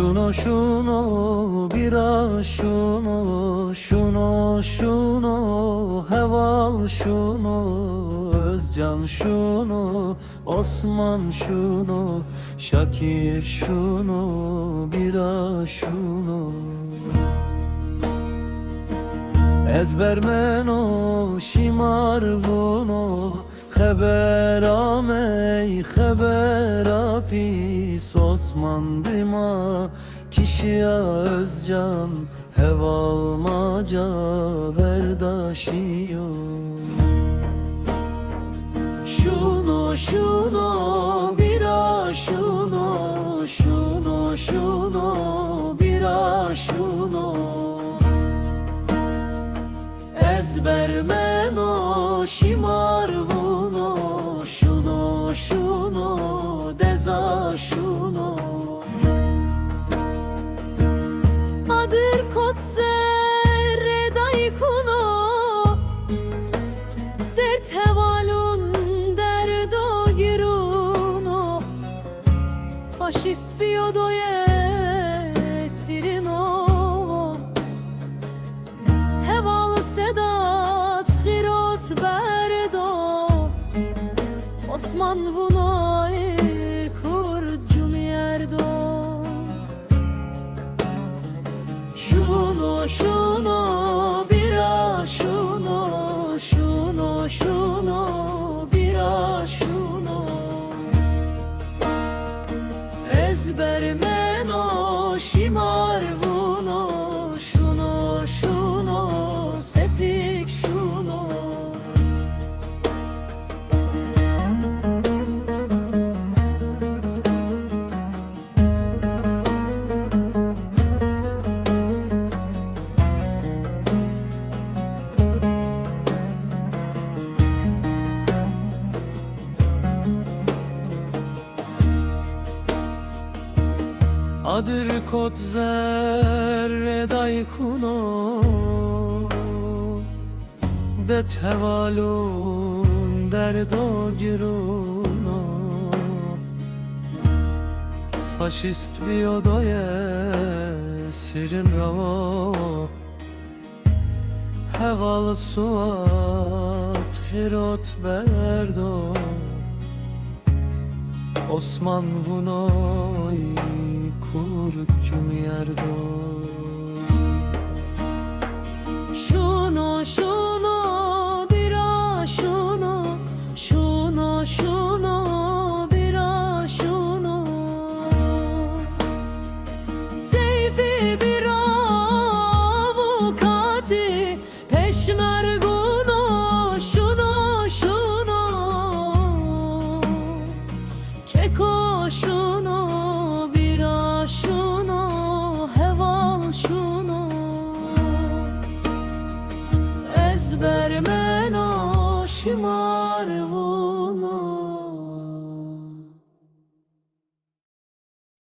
Şuno şuno bira şuno Şuno şuno heval şuno Özcan şuno Osman şuno Şakir şuno bira şuno Ezbermeno şimar vuno Xeber amey xeber apis Osman dima kişiya özcan Hevalmaca verdaşiyo Şuno şuno bira şuno Şuno şuno bira şuno Ezbermeno şimar vuno Şuno şuno deza şuno. Adır kotse redai kuno Dert hevalun derdo giruno. Faşist biyodoye Osman vunay kur cumierdo Şuno şuno bira şuno Şuno şuno bira şuno Ezbermeno şimar vuno Adır kod zerre daykuno Det hevalun derdo giruno Faşist bir odaya sirin ravo Hevalı suat hirot berdo. Osman vunoy خورد که میاردو شونو شونو بیرا شونو شونو شونو بیرا شونو سیفی بیرا Очі марево.